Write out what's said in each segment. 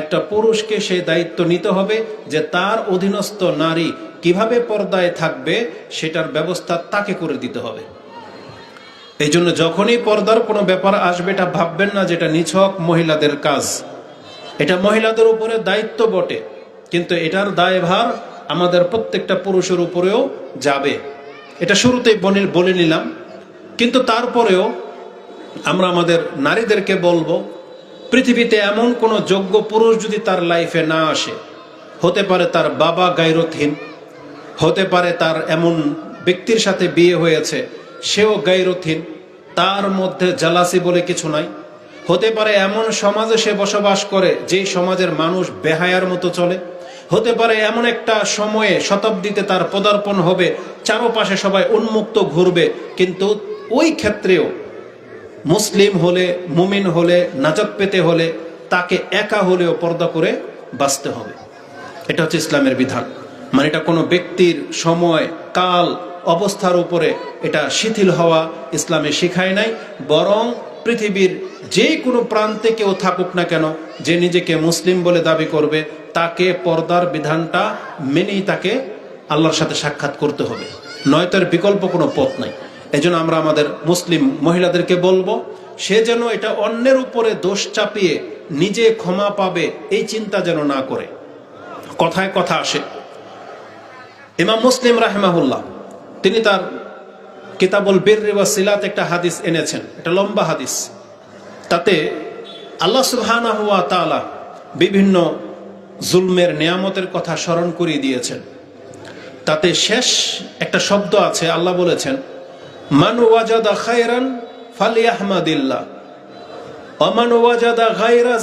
একটা পুরুষকে সেই দায়িত্ব নিতে হবে যে তার অধীনস্থ নারী কীভাবে পর্দায় থাকবে, সেটার ব্যবস্থা তাকে করে দিতে হবে। এই জন্য যখনই পর্দার কোনো ব্যাপার আসবে, এটা ভাববেন না যেটা নিছক মহিলাদের কাজ। এটা মহিলাদের উপরে দায়িত্ব বটে, কিন্তু এটার দায়ভার আমাদের প্রত্যেকটা পুরুষের উপরেও যাবে। এটা শুরুতেই বনে, বলে নিলাম, কিন্তু তারপরেও আমরা আমাদের নারীদেরকে বলব পৃথিবীতে এমন কোনো যোগ্য পুরুষ যদি তার লাইফে না আসে, হতে পারে তার বাবা গাইরথহীন হতে পারে তার এমন ব্যক্তির সাথে বিয়ে হয়েছে, সেও গাইরথহীন তার মধ্যে জালাসি বলে কিছু নাই। হতে পারে এমন সমাজে সে বসবাস করে, যেই সমাজের মানুষ বেহায়ার মতো চলে। হতে পারে এমন একটা সময়ে শতাব্দীতে তার পদার্পণ হবে, চারপাশে সবাই উন্মুক্ত ঘুরবে, কিন্তু ওই ক্ষেত্রেও মুসলিম হলে, মুমিন হলে নাজাত পেতে হলে তাকে একা হলেও পর্দা করে বাঁচতে হবে। এটা হচ্ছে ইসলামের বিধান। মানে এটা কোনো ব্যক্তির সময়, কাল, অবস্থার উপরে এটা শিথিল হওয়া ইসলামে শিখায় নাই, বরং পৃথিবীর যে কোনো প্রান্তে কেউ থাকুক না কেন, যে নিজেকে মুসলিম বলে দাবি করবে, তাকে পর্দার বিধানটা মেনেই তাকে আল্লাহর সাথে সাক্ষাৎ করতে হবে। নয়তো বিকল্প কোনো পথ নাই। এজন্য আমরা আমাদের মুসলিম মহিলাদেরকে বলব, সে যেন এটা অন্যের উপরে দোষ চাপিয়ে নিজে ক্ষমা পাবে, এই চিন্তা যেন না করে। কথায় কথা আসে। ইমাম মুসলিম রাহেমাহুল্লাহ, তিনি তার কিতাবুল বীর সিলাত একটা হাদিস এনেছেন। এটা লম্বা হাদিস। তাতে আল্লাহ সুবহানাহু ওয়া তাআলা বিভিন্ন জুলমের নিয়ামতের কথা স্মরণ করিয়ে দিয়েছেন। তাতে শেষ একটা শব্দ আছে, আল্লাহ বলেছেন মান ওয়াজাদা খায়রান ওমান ওয়াজাদা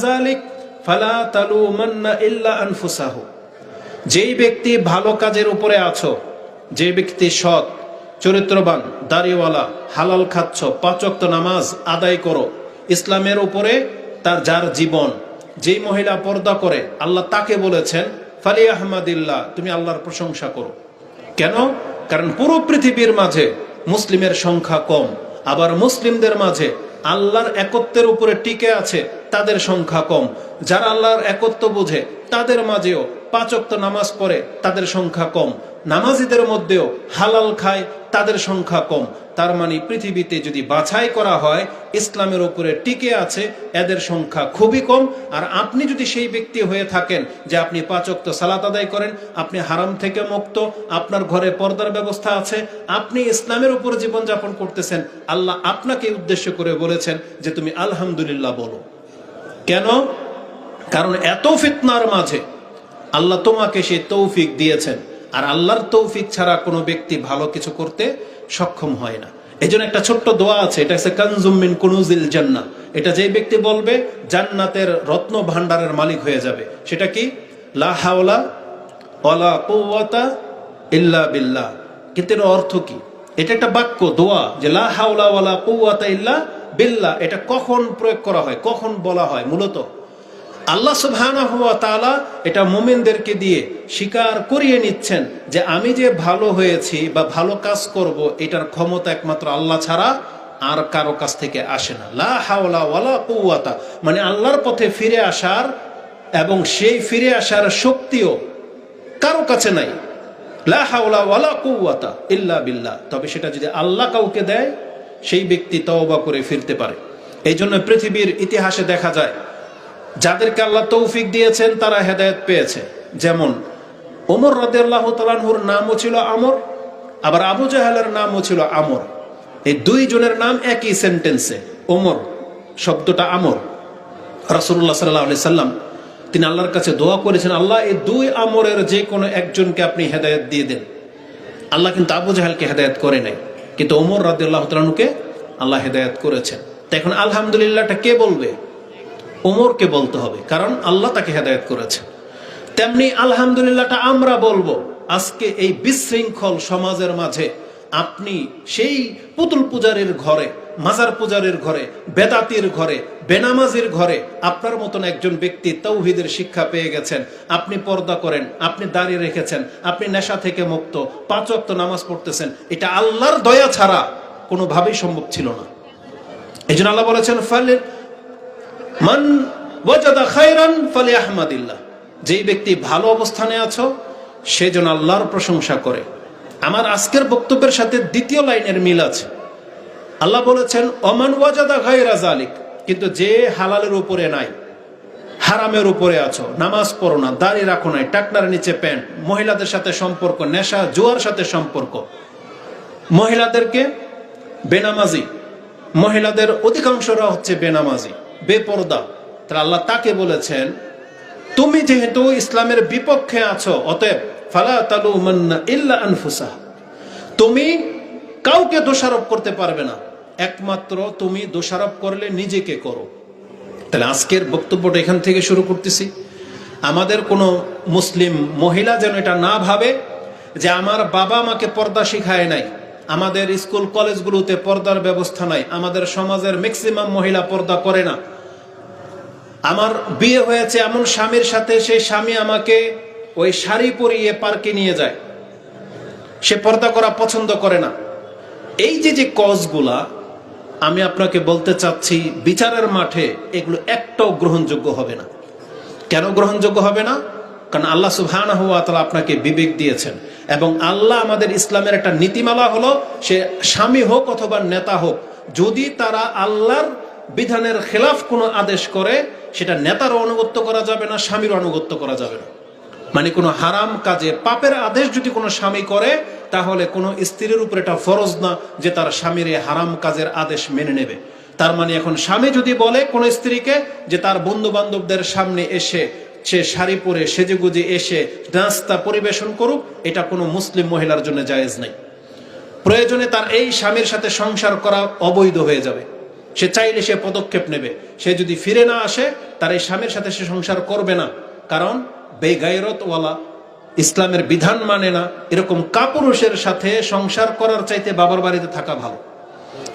যালিক ফালা তালুমান্না ইল্লা আনফুসাহু। যেই ব্যক্তি ভালো কাজের উপরে আছো, যে ব্যক্তি সৎ, চরিত্রবান, দাড়িওয়ালা, হালাল খাচ্ছ পাঁচক্ত নামাজ আদায় করো, ইসলামের উপরে তার যার জীবন, যেই মহিলা পর্দা করে, আল্লাহ তাকে বলেছেন ফালি আহমাদিল্লাহ তুমি আল্লাহর প্রশংসা করো। কেন? কারণ পুরো পৃথিবীর মাঝে মুসলিমের সংখ্যা কম। আবার মুসলিমদের মাঝে আল্লাহর একত্বের উপরে টিকে আছে, তাদের সংখ্যা কম। যারা আল্লাহর একত্ব বোঝে, তাদের মাঝেও পাঁচক্ত নামাজ পড়ে, তাদের সংখ্যা কম। নামাজিদের মধ্যেও হালাল খায় তাদের সংখ্যা কম। তার মানে পৃথিবীতে যদি বাছাই করা হয়, ইসলামের উপরে টিকে আছে, এদের সংখ্যা খুবই কম। আর আপনি যদি সেই ব্যক্তি হয়ে থাকেন যে আপনি পাঁচক্ত সালাত আদায় করেন, আপনি হারাম থেকে মুক্ত, আপনার ঘরে পর্দার ব্যবস্থা আছে, আপনি ইসলামের উপর জীবনযাপন করতেছেন, আল্লাহ আপনাকে উদ্দেশ্য করে বলেছেন যে তুমি আলহামদুলিল্লাহ বলো। কেন? কারণ এত ফিতনার মাঝে আল্লাহ তোমাকে সেই তৌফিক দিয়েছেন। আর আল্লাহর তৌফিক ছাড়া কোনো ব্যক্তি ভালো কিছু করতে সক্ষম হয় না। এই জন্য একটা ছোট্ট দোয়া আছে, এটা হচ্ছে কানজুমিন কুনুজিল জান্না এটা যে ব্যক্তি বলবে, জান্নাতের রত্ন ভান্ডারের মালিক হয়ে যাবে। সেটা কি? লা হাওলা কুওয়াতা ইল্লা বিল্লাহ। কিন্তু অর্থ কি? এটা একটা বাক্য, দোয়া, যে লা ইল্লা বিল্লাহ। এটা কখন প্রয়োগ করা হয়, কখন বলা হয়? মূলত আল্লাহ তাআলা এটা মুমিনদেরকে দিয়ে স্বীকার করিয়ে নিচ্ছেন যে আমি যে ভালো হয়েছি বা ভালো কাজ করব, এটার ক্ষমতা একমাত্র আল্লাহ ছাড়া আর কারও কাছ থেকে আসে না। লা হাওলা ওয়ালা মানে আল্লাহর পথে ফিরে আসার এবং সেই ফিরে আসার শক্তিও কারও কাছে নাই। লা হাওলা ওয়ালা কুওয়াতা ইল্লা বিল্লাহ। তবে সেটা যদি আল্লাহ কাউকে দেয়, সেই ব্যক্তি তওবা করে ফিরতে পারে। এই জন্য পৃথিবীর ইতিহাসে দেখা যায় যাদেরকে আল্লাহ তৌফিক দিয়েছেন, তারা হেদায়ত পেয়েছে। যেমন ওমর রাদিয়াল্লাহ তালানহুর নামও ছিল আমর, আবার আবু জাহালের নামও ছিল আমর। এই দুই জনের নাম একই সেন্টেন্সে ওমর শব্দটা আমর। রাসুল্লাহ সাল্লাহ সাল্লাম তিনি আল্লাহর কাছে দোয়া করেছেন, আল্লাহ, এই দুই আমরের যে কোনো একজনকে আপনি হেদায়ত দিয়ে দেন। আল্লাহ কিন্তু আবু জাহালকে হেদায়ত করে নাই, কিন্তু ওমর রাদিয়াল্লাহ তালানুকে আল্লাহ হেদায়ত করেছেন। তো এখন আলহামদুলিল্লাহটা কে বলবে? ওমরকে বলতে হবে, কারণ আল্লাহ তাকে হেদায়ত করেছে। তেমনি আলহামদুলিল্লাহটা আমরা বলব, আজকে এই বিশৃঙ্খল সমাজের মাঝে আপনি সেই পুতুল পূজারের ঘরে, মাজার পূজারের ঘরে, বেদাতির ঘরে, বেনামাজির ঘরে আপনার মতন একজন ব্যক্তি তৌহিদের শিক্ষা পেয়ে গেছেন। আপনি পর্দা করেন, আপনি দাঁড়িয়ে রেখেছেন, আপনি নেশা থেকে মুক্ত, পাঁচ অক্ত নামাজ পড়তেছেন, এটা আল্লাহর দয়া ছাড়া কোনোভাবেই সম্ভব ছিল না। এই জন্য আল্লাহ বলেছেন ফালে মান ওয়াজাদা খায়রান ফালিয়াহমাদিল্লাহ। যেই ব্যক্তি ভালো অবস্থানে আছো, সে যেন আল্লাহর প্রশংসা করে। আমার আজকের বক্তব্যের সাথে দ্বিতীয় লাইনের মিল আছে। আল্লাহ বলেছেন অমান ওয়াজাদা গায়রা জালিক কিন্তু যে হালালের উপরে নাই, হারামের উপরে আছো। নামাজ পড়ো না, দাড়ি রাখো নাই টাকনার নিচে প্যান্ট। মহিলাদের সাথে সম্পর্ক, নেশা, জুয়ার সাথে সম্পর্ক। মহিলাদেরকে বেনামাজি, মহিলাদের অধিকাংশরা হচ্ছে বেনামাজি। বেপরদা। তাহলে আল্লাহ তাকে বলেছেন, তুমি যেহেতু ইসলামের বিপক্ষে আছো, অতএব তুমি কাউকে দোষারোপ করতে পারবে না। একমাত্র তুমি দোষারোপ করলে নিজেকে করো। তাহলে আজকের বক্তব্যটা এখান থেকে শুরু করতেছি। আমাদের কোনো মুসলিম মহিলা যেন এটা না ভাবে যে আমার বাবা আমাকে পর্দা শিখায় নাই আমাদের স্কুল কলেজগুলোতে পর্দার ব্যবস্থা নাই। আমাদের সমাজের ম্যাক্সিমাম মহিলা পর্দা করে না। আমার বিয়ে হয়েছে এমন স্বামীর সাথে, সেই স্বামী আমাকে ওই শাড়ি পরিয়ে পার্কে নিয়ে যায়। সে পর্দা করা পছন্দ করে না। এই যে যে কজগুলা, আমি আপনাকে বলতে চাচ্ছি, বিচারের মাঠে এগুলো একটাও গ্রহণযোগ্য হবে না। কেন গ্রহণযোগ্য হবে না? কারণ আল্লাহ সুবহান আপনাকে বিবেক দিয়েছেন। এবং আল্লাহ আমাদের ইসলামের একটা নীতিমালা হলো, সে স্বামী হোক অথবা নেতা হোক, যদি তারা আল্লাহর বিধানের খেলাফ কোনো আদেশ করে, সেটা নেতারও অনুগত্য করা যাবে না স্বামীর অনুগত্য করা যাবে না। মানে কোনো হারাম কাজে, পাপের আদেশ যদি কোনো স্বামী করে, তাহলে কোনো স্ত্রীর উপর এটা ফরজ না যে তার স্বামীর এই হারাম কাজের আদেশ মেনে নেবে। তার মানে এখন স্বামী যদি বলে কোন স্ত্রীকে যে তার বন্ধু বান্ধবদের সামনে এসে সে শাড়ি পরে সেজেগুজে এসে নাস্তা পরিবেশন করুক, এটা কোনো মুসলিম মহিলার জন্য জায়েজ নাই। প্রয়োজনে তার এই স্বামীর সাথে সংসার করা অবৈধ হয়ে যাবে। সে চাইলে সে পদক্ষেপ নেবে। সে যদি ফিরে না আসে, তার এই স্বামীর সাথে সে সংসার করবে না। কারণ বেগায়রতওয়ালা ইসলামের বিধান মানে না, এরকম কাপুরুষের সাথে সংসার করার চাইতে বাবার বাড়িতে থাকা ভালো।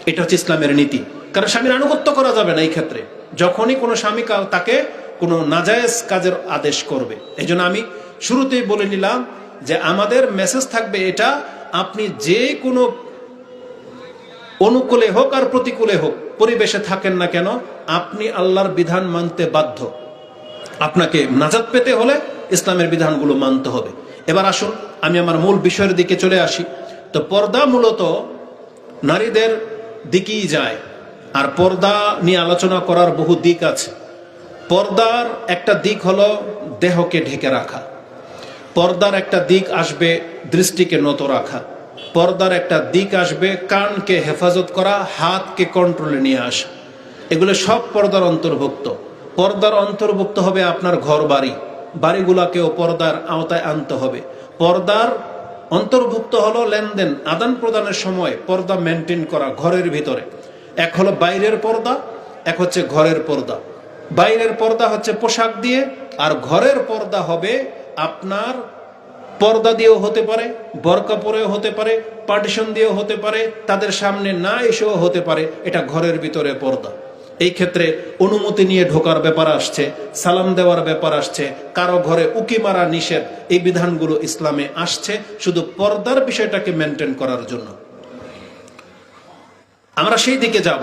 এটা হচ্ছে ইসলামের নীতি। কারণ স্বামীর আনুগত্য করা যাবে না এই ক্ষেত্রে। যখনই কোনো স্বামী তাকে কোনো নাজায়েজ কাজের আদেশ করবে। এই আমি শুরুতেই বলে নিলাম যে আমাদের মেসেজ থাকবে এটা, আপনি যে কোনো অনুকূলে হোক আর প্রতিকূলে হোক, পরিবেশে থাকেন না কেন, আপনি আল্লাহর বিধান মানতে বাধ্য। আপনাকে নাজাত পেতে হলে ইসলামের বিধানগুলো মানতে হবে। এবার আসুন, আমি আমার মূল বিষয়ের দিকে চলে আসি। তো পর্দা মূলত নারীদের দিকেই যায়। আর পর্দা নিয়ে আলোচনা করার বহু দিক আছে। পর্দার একটা দিক হলো দেহকে ঢেকে রাখা। পর্দার একটা দিক আসবে দৃষ্টিকে নত রাখা। পর্দার একটা দিক আসবে কানকে হেফাজত করা, হাতকে কন্ট্রোলে নিয়ে আসা। এগুলো সব পর্দার অন্তর্ভুক্ত। পর্দার অন্তর্ভুক্ত হবে আপনার ঘর বাড়ি বাড়িগুলাকেও পর্দার আওতায় আনতে হবে। পর্দার অন্তর্ভুক্ত হলো লেনদেন, আদান প্রদানের সময় পর্দা মেনটেন করা ঘরের ভিতরে। এক হলো বাইরের পর্দা, এক হচ্ছে ঘরের পর্দা। বাইরের পর্দা হচ্ছে পোশাক দিয়ে, আর ঘরের পর্দা হবে আপনার পর্দা দিয়েও হতে পারে, বরকা পরেও হতে পারে, পার্টিশন দিয়েও হতে পারে, তাদের সামনে না এসেও হতে পারে, এটা ঘরের ভিতরে পর্দা। এই ক্ষেত্রে অনুমতি নিয়ে ঢোকার ব্যাপার আসছে, সালাম দেওয়ার ব্যাপার আসছে, কারও ঘরে উকি মারা নিষেধ, এই বিধানগুলো ইসলামে আসছে, শুধু পর্দার বিষয়টাকে মেনটেন করার জন্য। আমরা সেই দিকে যাব,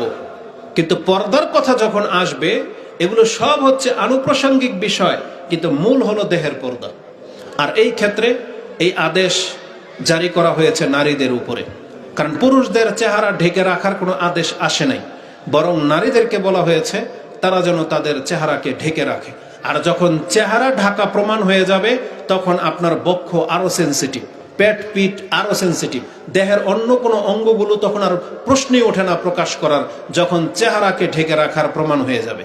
কিন্তু পর্দার কথা যখন আসবে এগুলো সব হচ্ছে আনুপ্রাসঙ্গিক বিষয়, কিন্তু মূল হলো দেহের পর্দা। আর এই ক্ষেত্রে এই আদেশ জারি করা হয়েছে নারীদের উপরে। কারণ পুরুষদের চেহারা ঢেকে রাখার কোনো আদেশ আসে নাই। বরং নারীদেরকে বলা হয়েছে, তারা যেন তাদের চেহারাকে ঢেকে রাখে। আর যখন চেহারা ঢাকা প্রমাণ হয়ে যাবে, তখন আপনার বক্ষ আরও সেন্সিটিভ পেট, পিঠ আরও সেন্সিটিভ দেহের অন্য কোনো অঙ্গগুলো তখন আর প্রশ্নই ওঠে না প্রকাশ করার, যখন চেহারাকে ঢেকে রাখার প্রমাণ হয়ে যাবে।